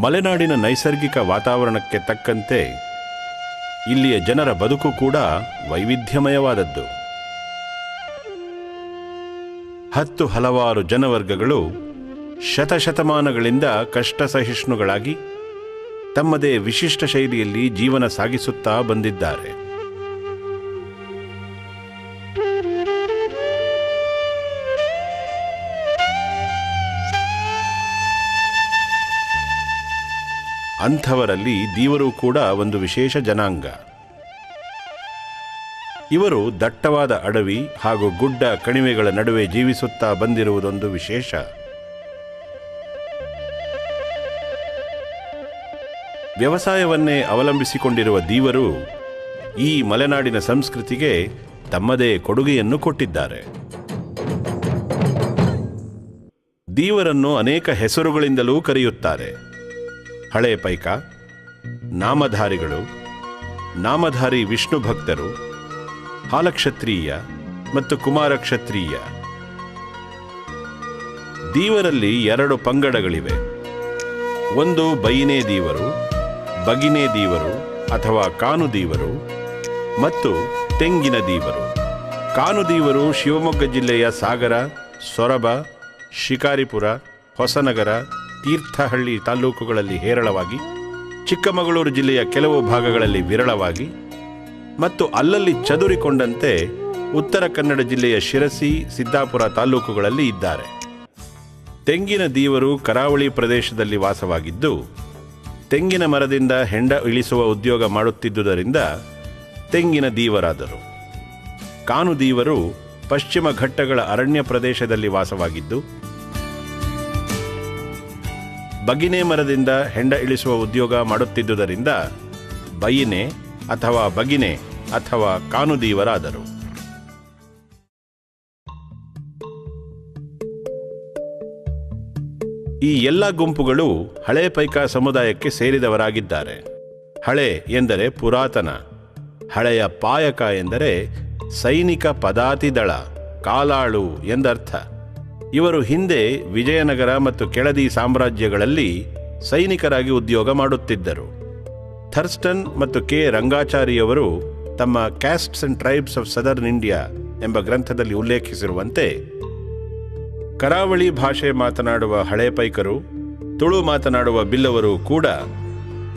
ಮಲೆನಾಡಿನ ನೈಸರ್ಗಿಕ ವಾತಾವರಣಕ್ಕೆ ತಕ್ಕಂತೆ ಇಲ್ಲಿಯ ಜನರ ಬದುಕು ಕೂಡ ವೈವಿಧ್ಯಮಯವಾದದ್ದು. ಹತ್ತು ಹಲವಾರು ಜನವರ್ಗಗಳು ಶತಶತಮಾನಗಳಿಂದ ಕಷ್ಟ ಸಹಿಷ್ಣುಗಳಾಗಿ ತಮ್ಮದೇ ವಿಶಿಷ್ಟ ಶೈಲಿಯಲ್ಲಿ ಜೀವನ ಸಾಗಿಸುತ್ತಾ ಬಂದಿದ್ದಾರೆ. ಅಂಥವರಲ್ಲಿ ದೀವರು ಕೂಡ ಒಂದು ವಿಶೇಷ ಜನಾಂಗ. ಇವರು ದಟ್ಟವಾದ ಅಡವಿ ಹಾಗೂ ಗುಡ್ಡ ಕಣಿವೆಗಳ ನಡುವೆ ಜೀವಿಸುತ್ತಾ ಬಂದಿರುವುದೊಂದು ವಿಶೇಷ. ವ್ಯವಸಾಯವನ್ನೇ ಅವಲಂಬಿಸಿಕೊಂಡಿರುವ ದೀವರು ಈ ಮಲೆನಾಡಿನ ಸಂಸ್ಕೃತಿಗೆ ತಮ್ಮದೇ ಕೊಡುಗೆಯನ್ನು ಕೊಟ್ಟಿದ್ದಾರೆ. ದೀವರನ್ನು ಅನೇಕ ಹೆಸರುಗಳಿಂದಲೂ ಕರೆಯುತ್ತಾರೆ. ಹಳೆ ಪೈಕ, ನಾಮಧಾರಿಗಳು, ನಾಮಧಾರಿ ವಿಷ್ಣು ಭಕ್ತರು, ಹಾಲಕ್ಷತ್ರೀಯ ಮತ್ತು ಕುಮಾರಕ್ಷತ್ರೀಯ. ದೀವರಲ್ಲಿ ಎರಡು ಪಂಗಡಗಳಿವೆ. ಒಂದು ಬೈನೇ ದೀವರು, ಬಗಿನೇ ದೀವರು ಅಥವಾ ಕಾನು ದೀವರು ಮತ್ತು ತೆಂಗಿನ ದೀವರು. ಕಾನು ದೀವರು ಶಿವಮೊಗ್ಗ ಜಿಲ್ಲೆಯ ಸಾಗರ, ಸೊರಬ, ಶಿಕಾರಿಪುರ, ಹೊಸನಗರ ತೀರ್ಥಹಳ್ಳಿ ತಾಲ್ಲೂಕುಗಳಲ್ಲಿ ಹೇರಳವಾಗಿ, ಚಿಕ್ಕಮಗಳೂರು ಜಿಲ್ಲೆಯ ಕೆಲವು ಭಾಗಗಳಲ್ಲಿ ವಿರಳವಾಗಿ, ಮತ್ತು ಅಲ್ಲಲ್ಲಿ ಚದುರಿಕೊಂಡಂತೆ ಉತ್ತರ ಕನ್ನಡ ಜಿಲ್ಲೆಯ ಶಿರಸಿ, ಸಿದ್ದಾಪುರ ತಾಲ್ಲೂಕುಗಳಲ್ಲಿ ಇದ್ದಾರೆ. ತೆಂಗಿನ ದೀವರು ಕರಾವಳಿ ಪ್ರದೇಶದಲ್ಲಿ ವಾಸವಾಗಿದ್ದು, ತೆಂಗಿನ ಮರದಿಂದ ಹೆಂಡ ಇಳಿಸುವ ಉದ್ಯೋಗ ಮಾಡುತ್ತಿದ್ದುದರಿಂದ ತೆಂಗಿನ ದೀವರಾದರು. ಕಾನು ದೀವರು ಪಶ್ಚಿಮ ಘಟ್ಟಗಳ ಅರಣ್ಯ ಪ್ರದೇಶದಲ್ಲಿ ವಾಸವಾಗಿದ್ದು ಬಗಿನೆ ಮರದಿಂದ ಹೆಂಡ ಇಳಿಸುವ ಉದ್ಯೋಗ ಮಾಡುತ್ತಿದ್ದುದರಿಂದ ಬಯಿನೆ ಅಥವಾ ಬಗಿನೆ ಅಥವಾ ಕಾನುದೀವರಾದರು. ಈ ಎಲ್ಲ ಗುಂಪುಗಳು ಹಳೆ ಪೈಕ ಸಮುದಾಯಕ್ಕೆ ಸೇರಿದವರಾಗಿದ್ದಾರೆ. ಹಳೆ ಎಂದರೆ ಪುರಾತನ, ಹಳೆಯ ಪಾಯಕ ಎಂದರೆ ಸೈನಿಕ ಪದಾತಿದಳ, ಕಾಲಾಳು ಎಂದರ್ಥ. ಇವರು ಹಿಂದೆ ವಿಜಯನಗರ ಮತ್ತು ಕೆಳದಿ ಸಾಮ್ರಾಜ್ಯಗಳಲ್ಲಿ ಸೈನಿಕರಾಗಿ ಉದ್ಯೋಗ ಮಾಡುತ್ತಿದ್ದರು. ಥರ್ಸ್ಟನ್ ಮತ್ತು ಕೆ ರಂಗಾಚಾರಿಯವರು ತಮ್ಮ castes and tribes of southern India ಎಂಬ ಗ್ರಂಥದಲ್ಲಿ ಉಲ್ಲೇಖಿಸಿರುವಂತೆ, ಕರಾವಳಿ ಭಾಷೆ ಮಾತನಾಡುವ ಹಳೆ ಪೈಕರು, ತುಳು ಮಾತನಾಡುವ ಬಿಲ್ಲವರು ಕೂಡ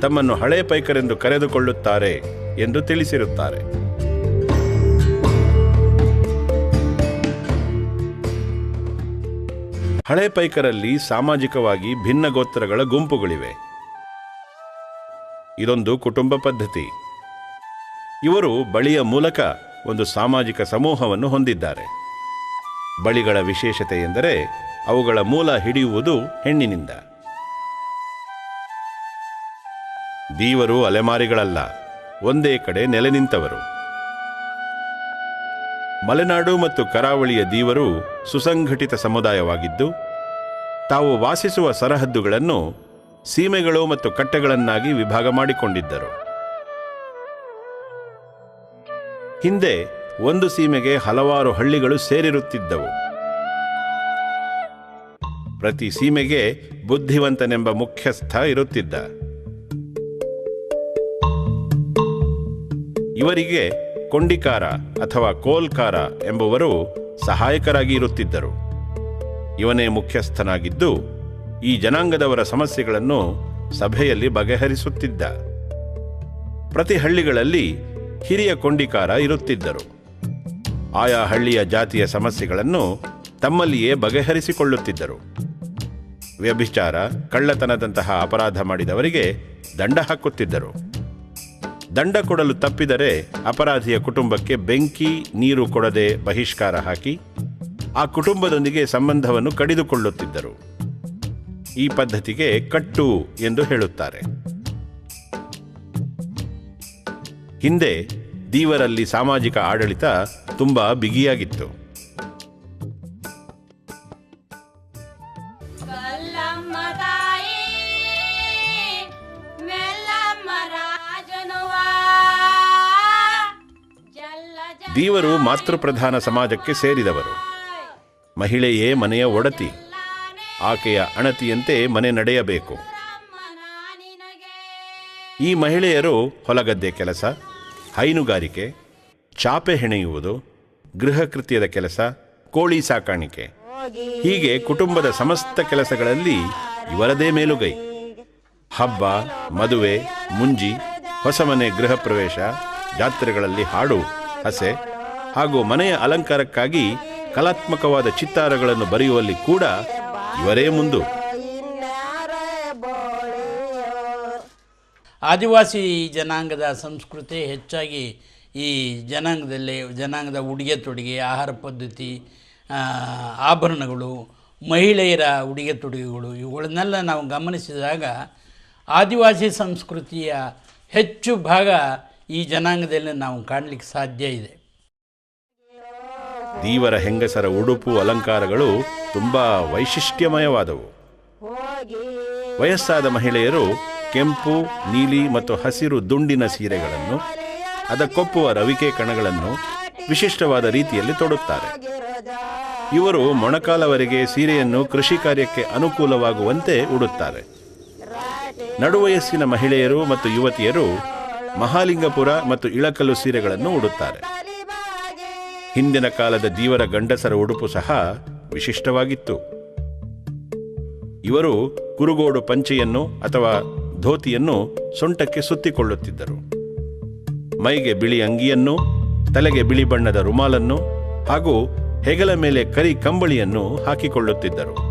ತಮ್ಮನ್ನು ಹಳೆ ಪೈಕರೆಂದು ಕರೆದುಕೊಳ್ಳುತ್ತಾರೆ ಎಂದು ತಿಳಿಸಿರುತ್ತಾರೆ. ಹಳೆ ಪೈಕರಲ್ಲಿ ಸಾಮಾಜಿಕವಾಗಿ ಭಿನ್ನ ಗೋತ್ರಗಳ ಗುಂಪುಗಳಿವೆ. ಇದೊಂದು ಕುಟುಂಬ ಪದ್ಧತಿ. ಇವರು ಬಳಿಯ ಮೂಲಕ ಒಂದು ಸಾಮಾಜಿಕ ಸಮೂಹವನ್ನು ಹೊಂದಿದ್ದಾರೆ. ಬಳಿಗಳ ವಿಶೇಷತೆ ಎಂದರೆ ಅವುಗಳ ಮೂಲ ಹಿಡಿಯುವುದು ಹೆಣ್ಣಿನಿಂದ. ದೀವರು ಅಲೆಮಾರಿಗಳಲ್ಲ, ಒಂದೇ ಕಡೆ ನೆಲೆ ನಿಂತವರು. ಮಲೆನಾಡು ಮತ್ತು ಕರಾವಳಿಯ ದೀವರು ಸುಸಂಘಟಿತ ಸಮುದಾಯವಾಗಿದ್ದು, ತಾವು ವಾಸಿಸುವ ಸರಹದ್ದುಗಳನ್ನು ಸೀಮೆಗಳು ಮತ್ತು ಕಟ್ಟೆಗಳನ್ನಾಗಿ ವಿಭಾಗ ಮಾಡಿಕೊಂಡಿದ್ದರು. ಹಿಂದೆ ಒಂದು ಸೀಮೆಗೆ ಹಲವಾರು ಹಳ್ಳಿಗಳು ಸೇರಿರುತ್ತಿದ್ದವು. ಪ್ರತಿ ಸೀಮೆಗೆ ಬುದ್ಧಿವಂತನೆಂಬ ಮುಖ್ಯಸ್ಥ ಇರುತ್ತಿದ್ದ. ಇವರಿಗೆ ಕೊಂಡಿಕಾರ ಅಥವಾ ಕೋಲ್ಕಾರ ಎಂಬುವರು ಸಹಾಯಕರಾಗಿ ಇರುತ್ತಿದ್ದರು. ಇವನೇ ಮುಖ್ಯಸ್ಥನಾಗಿದ್ದು ಈ ಜನಾಂಗದವರ ಸಮಸ್ಯೆಗಳನ್ನು ಸಭೆಯಲ್ಲಿ ಬಗೆಹರಿಸುತ್ತಿದ್ದ. ಪ್ರತಿ ಹಳ್ಳಿಗಳಲ್ಲಿ ಹಿರಿಯ ಕೊಂಡಿಕಾರ ಇರುತ್ತಿದ್ದರು. ಆಯಾ ಹಳ್ಳಿಯ ಜಾತಿಯ ಸಮಸ್ಯೆಗಳನ್ನು ತಮ್ಮಲ್ಲಿಯೇ ಬಗೆಹರಿಸಿಕೊಳ್ಳುತ್ತಿದ್ದರು. ವ್ಯಭಿಚಾರ, ಕಳ್ಳತನದಂತಹ ಅಪರಾಧ ಮಾಡಿದವರಿಗೆ ದಂಡ ಹಾಕುತ್ತಿದ್ದರು. ದಂಡ ಕೊಡಲು ತಪ್ಪಿದರೆ ಅಪರಾಧಿಯ ಕುಟುಂಬಕ್ಕೆ ಬೆಂಕಿ ನೀರು ಕೊಡದೆ ಬಹಿಷ್ಕಾರ ಹಾಕಿ ಆ ಕುಟುಂಬದೊಂದಿಗೆ ಸಂಬಂಧವನ್ನು ಕಡಿದುಕೊಳ್ಳುತ್ತಿದ್ದರು. ಈ ಪದ್ಧತಿಗೆ ಕಟ್ಟು ಎಂದು ಹೇಳುತ್ತಾರೆ. ಹಿಂದೆ ದೀವರಲ್ಲಿ ಸಾಮಾಜಿಕ ಆಡಳಿತ ತುಂಬಾ ಬಿಗಿಯಾಗಿತ್ತು. ದೀವರು ಮಾತೃಪ್ರಧಾನ ಸಮಾಜಕ್ಕೆ ಸೇರಿದವರು. ಮಹಿಳೆಯೇ, ಮನೆಯ ಒಡತಿ. ಆಕೆಯ ಅಣತಿಯಂತೆ ಮನೆ ನಡೆಯಬೇಕು. ಈ ಮಹಿಳೆಯರು ಹೊಲಗದ್ದೆ ಕೆಲಸ, ಹೈನುಗಾರಿಕೆ, ಚಾಪೆ ಹೆಣೆಯುವುದು, ಗೃಹ ಕೃತ್ಯದ ಕೆಲಸ, ಕೋಳಿ ಸಾಕಾಣಿಕೆ. ಹೀಗೆ ಕುಟುಂಬದ ಸಮಸ್ತ ಕೆಲಸಗಳಲ್ಲಿ ಇವರದೇ ಮೇಲುಗೈ. ಹಬ್ಬ, ಮದುವೆ, ಮುಂಜಿ, ಹೊಸಮನೆ, ಗೃಹ ಪ್ರವೇಶ, ಜಾತ್ರೆಗಳಲ್ಲಿ ಹಾಡು. ಹಸೆ ಹಾಗೂ ಮನೆಯ ಅಲಂಕಾರಕ್ಕಾಗಿ ಕಲಾತ್ಮಕವಾದ ಚಿತ್ತಾರಗಳನ್ನು ಬರೆಯುವಲ್ಲಿ ಕೂಡ ಇವರೇ ಮುಂದು. ಆದಿವಾಸಿ ಜನಾಂಗದ ಸಂಸ್ಕೃತಿ ಹೆಚ್ಚಾಗಿ ಈ ಜನಾಂಗದಲ್ಲಿ, ಜನಾಂಗದ ಉಡುಗೆ ತೊಡುಗೆ, ಆಹಾರ ಪದ್ಧತಿ ಆಭರಣಗಳು, ಮಹಿಳೆಯರ ಉಡುಗೆ ತೊಡುಗೆಗಳು ಇವುಗಳನ್ನೆಲ್ಲ ನಾವು ಗಮನಿಸಿದಾಗ ಆದಿವಾಸಿ ಸಂಸ್ಕೃತಿಯ ಹೆಚ್ಚು ಭಾಗ ಈ ಜನಾಂಗದಲ್ಲಿ ನಾವು ಕಾಣಲಿಕ್ಕೆ ಸಾಧ್ಯ ಇದೆ. ದೀವರ ಹೆಂಗಸರ ಉಡುಪು ಅಲಂಕಾರಗಳು ತುಂಬಾ ವೈಶಿಷ್ಟ್ಯಮಯವಾದವು. ವಯಸ್ಸಾದ ಮಹಿಳೆಯರು ಕೆಂಪು, ನೀಲಿ ಮತ್ತು ಹಸಿರು ದುಂಡಿನ ಸೀರೆಗಳನ್ನು, ಅದಕ್ಕೊಪ್ಪುವ ರವಿಕೆ ಕಣಗಳನ್ನು ವಿಶಿಷ್ಟವಾದ ರೀತಿಯಲ್ಲಿ ತೊಡುತ್ತಾರೆ. ಇವರು ಮೊಣಕಾಲವರೆಗೆ ಸೀರೆಯನ್ನು ಕೃಷಿ ಕಾರ್ಯಕ್ಕೆ ಅನುಕೂಲವಾಗುವಂತೆ ಉಡುತ್ತಾರೆ. ನಡುವಯಸ್ಸಿನ ಮಹಿಳೆಯರು ಮತ್ತು ಯುವತಿಯರು ಮಹಾಲಿಂಗಪುರ ಮತ್ತು ಇಳಕಲ್ಲು ಸೀರೆಗಳನ್ನು ಉಡುತ್ತಾರೆ. ಹಿಂದಿನ ಕಾಲದ ದೀವರ ಗಂಡಸರ ಉಡುಪು ಸಹ ವಿಶಿಷ್ಟವಾಗಿತ್ತು. ಇವರು ಕುರುಗೋಡು ಪಂಚೆಯನ್ನು ಅಥವಾ ಧೋತಿಯನ್ನು ಸೊಂಟಕ್ಕೆ ಸುತ್ತಿಕೊಳ್ಳುತ್ತಿದ್ದರು. ಮೈಗೆ ಬಿಳಿ ಅಂಗಿಯನ್ನು, ತಲೆಗೆ ಬಿಳಿ ಬಣ್ಣದ ರುಮಾಲನ್ನು ಹಾಗೂ ಹೆಗಲ ಮೇಲೆ ಕರಿ ಕಂಬಳಿಯನ್ನು ಹಾಕಿಕೊಳ್ಳುತ್ತಿದ್ದರು.